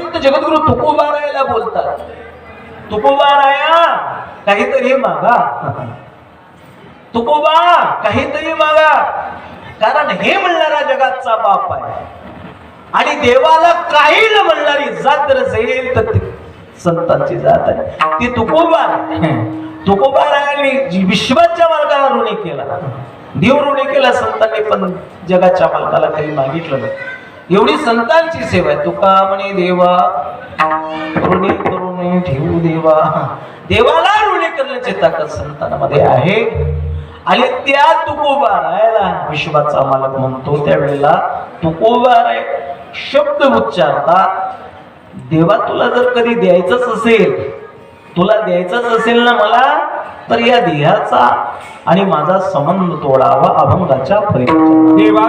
श्रीमंत जगद्गुरु तुकोबारायाला बोलतात. तुकोबाराया काहीतरी मागा. तुकोबा काहीतरी मागा. कारण हे म्हणणारा जगाचा बाप आहे. आणि देवाला काही न म्हणणारी जात जर असेल तर संतांची जात आहे. ती तुकोबा. तुकोबारायांनी विश्वाच्या मार्गाला ऋणी केला. देव ऋणी केला संतांनी पण जगाच्या मालकाला काही मागितलं नाही. एवढी संतांची सेवा आहे. तुका म्हणे देवा ऋणी करून ठेवू देवा. देवाला ऋणी करण्याची ताकद संतांमध्ये आहे. आणि त्या तुकोबा राहायला विश्वाचा मालक म्हणतो त्यावेळेला तुकोबाराय शब्द उच्चारतात देवा तुला जर कधी द्यायचंच असेल तुला द्यायचंच असेल ना मला तर या देहाचा आणि माझा संबंध तोडावा अभंगाच्या देवा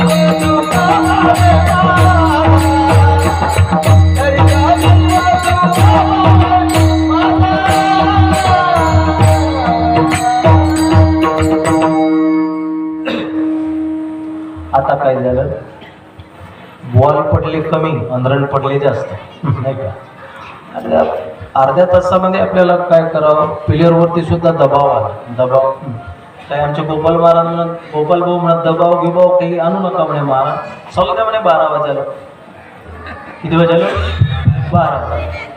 पडले कमी अंधरण पडले जास्त नाही का? आणि अर्ध्या तासामध्ये आपल्याला काय करावं? प्लेअरवरती सुद्धा दबाव आला. दबाव. काय आमच्या गोपाल महाराज म्हणत गोपाल भाऊ म्हणत दबाव गिबाव काही आणू नका म्हणे महाराज. सगळं म्हणे बारा वाजायला. किती वाजायला? बारा. वाजायला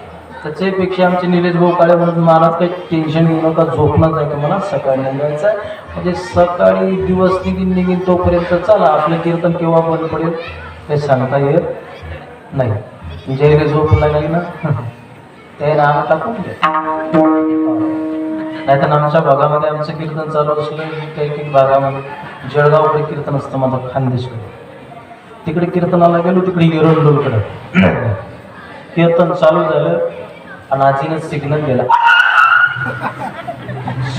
त्याच्यापेक्षा आमचे निलेश भाऊ काळे म्हणून महाराज काही टेन्शन घेऊ नका झोपणं जायचं म्हणा सकाळी निघायचं आहे. म्हणजे सकाळी दिवस निघीन निघीन तोपर्यंत चला आपलं कीर्तन केव्हा बंद पडेल? हे सांगता येत नाही. जयले झोप लागली ना? ते नाम टाकून द्या आमच्या भागामध्ये आमचं कीर्तन चालू असलं काही काही भागामध्ये जळगावकडे कीर्तन असतं माझं खानदेशकडे. तिकडे कीर्तनाला गेलो तिकडे एरंडोलकडे कीर्तन चालू झालं आणि आजीनं सिग्नल दिला.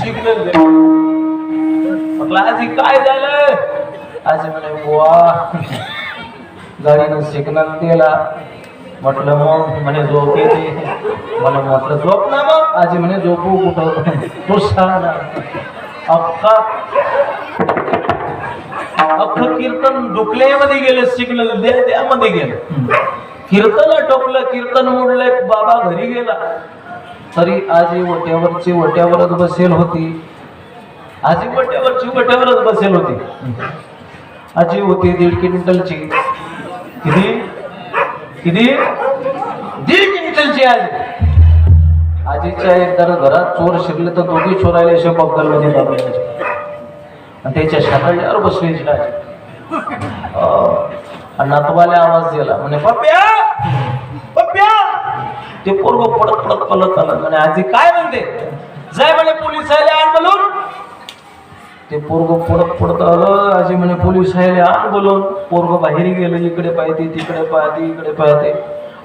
सिग्नल म्हटलं आजी काय झालं? आजी म्हणे वा गाडीनं सिग्नल दिला म्हटलं मग म्हणे झोप येते. मला म्हटलं झोप ना मग. आजी म्हणे झोपू कुठं? तू सांग अख्खा अख्खं कीर्तन डुकल्यामध्ये गेलं शिकलं द्या त्यामध्ये गेलं. कीर्तन टोपलं कीर्तन मोडलं बाबा घरी गेला. तरी आजी वट्यावरची वट्यावरच बसेल होती. आजी वट्यावरची वट्यावरच बसेल होती. आजी होती दीड क्विंटलची. किती? किती? दीड क्विंटलची आजी. आजीच्या एक जरा घरात चोर शिरले तर दोघी चोरायला असे बग्गलमध्ये दाबायचे आणि त्याच्या शाकड्यावर बसलेली आजी. आणि नातवाला आवाज दिला. म्हणे पप्प्या! पप्प्या! ते पोरग पडत पडत पलत आलं म्हणे आजी काय म्हणते? जाय म्हणे पोलीस आले आण बोलून ते पोरग पडत पडत आलं. आजी म्हणे पोलीस आले आण बोलून. पोरग बाहेर गेलं इकडे पाहते तिकडे पाहते इकडे पाहते.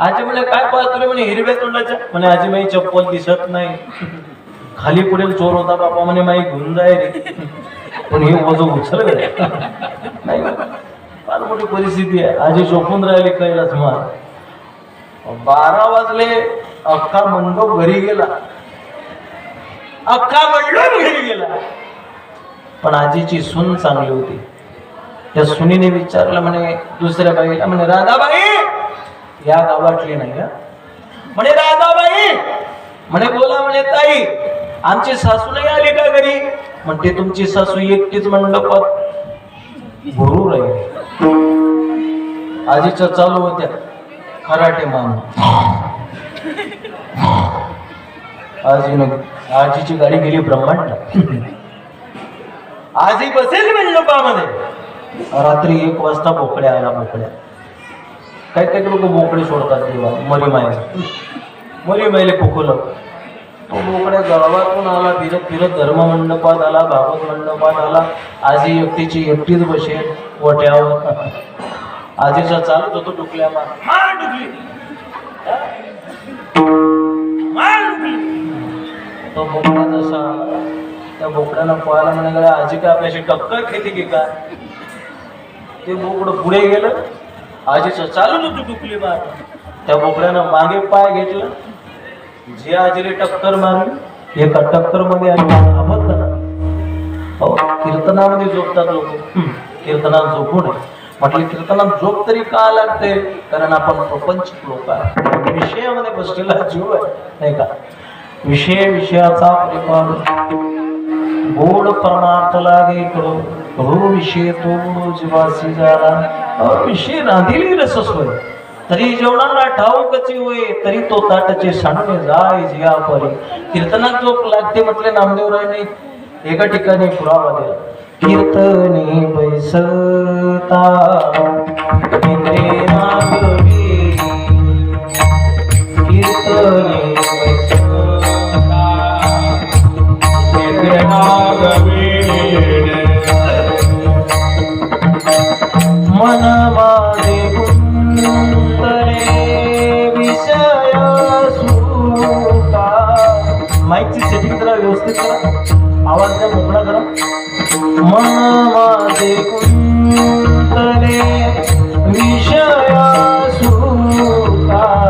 आजी म्हणे काय पाहतो म्हणे हिरव्या तोंडाच्या. म्हणे आजी माई चप्पल दिसत नाही. खाली पुढे चोर होता बापा म्हणे माई घेऊन जाय रे. पण हे वजन उचल नाही. फार मोठी परिस्थिती आहे. आजी झोपून राहिली कैलास मार बारा वाजले अख्खा मंडप घरी गेला. अख्खा मंडप घरी गेला. पण आजीची सून चांगली होती. त्या सुनीने विचारलं म्हणे दुसऱ्या बाईला म्हणे राधाबाई या गावातली नाही का म्हणे राधाबाई म्हणे बोला म्हणे ताई आमची सासू नाही आली का घरी? म्हणते तुमची सासू एकटीच मंडपात भरू राहील. आजीच्या चालू होत्या खराटे मान आजीनं आजीची गाडी गेली ब्रह्मांड. आजी बसेल मंडपामध्ये रात्री एक वाजता बोकड्या आला बोकड्या. काही काही लोक बोकडे सोडतात तेव्हा मरी मायला. मरी मायले पोखलं तो बोकड्या गावातून आला फिरत फिरत धर्म मंडपात आला भागवत मंडपात आला. आजी एकटीची एकटीच बसेल ओट्यावर आजीचा चालत होतो डुकल्या मार डुकली. तो बोकडा जसा त्या बोकड्याला पळायला म्हणाले आजी काय आपल्याशी टक्कर खेळते की काय? ते बोकडं पुढे गेलं. आजीचं चालून होती टुकली मार त्या बोकड्यानं मागे पाय घेतला. जे आजीने टक्कर मारली एका टक्करमध्ये आजी थांबत ना. हो कीर्तनामध्ये झोपतात लोक. कीर्तनात झोपू नये. म्हटलं कीर्तनात झोप तरी का लागते? कारण आपण प्रपंचिक लोक आहे विषयामध्ये बसलेला जीव आहे नाही का? विषय विषयाचा परिपाल गोड परमार्थ लागे करो हो रो विषय तो जीवासी झाला. अविषय नांदिली रसस्वय. तरी जेवणाला ठाऊकची होय तरी तो ताटाचे सांडणे जाय जिया परी कीर्तनात जो लागते म्हटले नामदेवरायने एका ठिकाणी पुरावा दिला. कीर्तने बैसता कीर्तन माईकची सेटिंग करा व्यवस्थित करा. आवाज द्या मोकळा करा. मन माझे कुंतले विषया सुका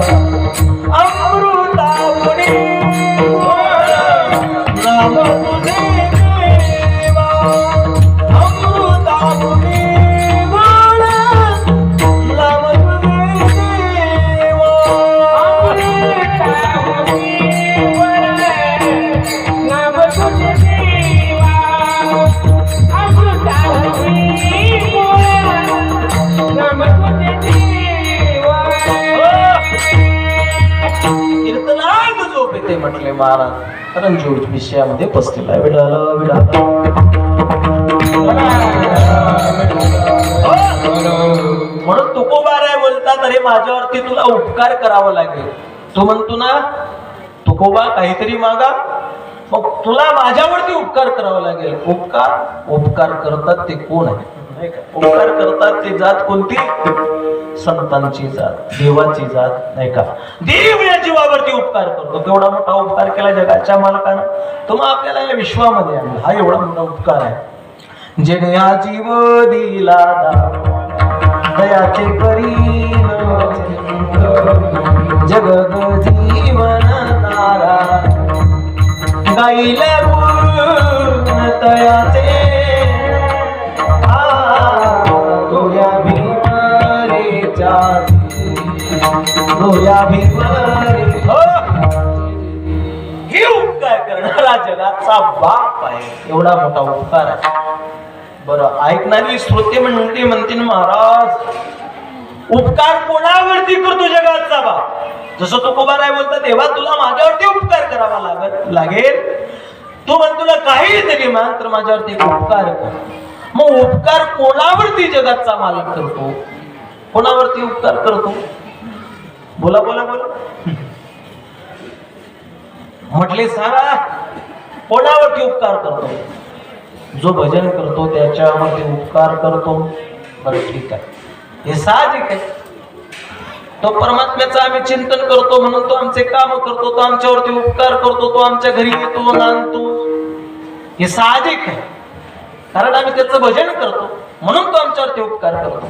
कीर्तनात झोप येते म्हटले महाराज कारण जो विषयामध्ये बसलेला विडाला विडाला म्हणून तुकोबाराय बोलतात अरे माझ्यावरती तुला उपकार करावा लागेल. तो म्हणतो ना तुकोबा काहीतरी मागा मग तुला माझ्यावरती उपकार करावा लागेल. उपकार उपकार करतात ते कोण आहे? उपकार करतात ती जात कोणती? संतांची जात देवाची जात नाही का? देव या जीवावरती उपकार करतो. केवढा मोठा उपकार केला जगाच्या मालकानं. तो मग आपल्याला या विश्वामध्ये आणला. हा एवढा मोठा उपकार आहे. जेणे हा जीव दिला दयाचे करीन जग जीवन तारा गाईले तयाचे या हे उपकार करणारा जगाचा बाप आहे. एवढा मोठा उपकार आहे. बरं ऐकणारी श्रोते म्हणते म्हणतील महाराज उपकार कोणावरती करतो जगाचा बाप? जसं तो राय बोलतो तेव्हा तुला माझ्यावरती उपकार करावा लागत लागेल. तू म्हण तुला काही तरी मान तर माझ्यावरती उपकार कर. मग उपकार कोणावरती जगाचा मालक करतो? कोणावरती उपकार करतो? बोला बोला बोला. म्हटले सारा कोणावरती उपकार करतो? जो भजन करतो त्याच्यावरती उपकार करतो. बरं ठीक आहे. हे साहजिक आहे. तो परमात्म्याचं आम्ही चिंतन करतो म्हणून तो आमचे काम करतो तो आमच्यावरती उपकार करतो तो आमच्या घरी येतो नांदतो हे साहजिक आहे. कारण आम्ही त्याचं भजन करतो म्हणून तो आमच्यावरती उपकार करतो.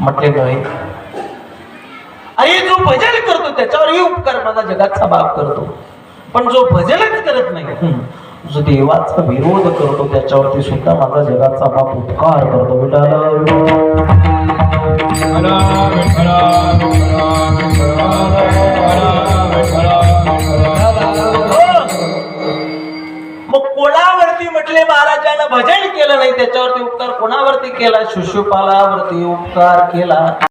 म्हटले नाही अरे जो भजन करतो त्याच्यावरही उपकार माझा जगाचा बाप करतो. पण जो भजनच करत नाही जो देवाचा विरोध करतो त्याच्यावरती सुद्धा माझा जगाचा बाप उपकार करतो. मग मग कोणावरती म्हटले महाराजानं भजन केलं नाही त्याच्यावरती उपकार कोणावरती केला? शिशुपालावरती उपकार केला.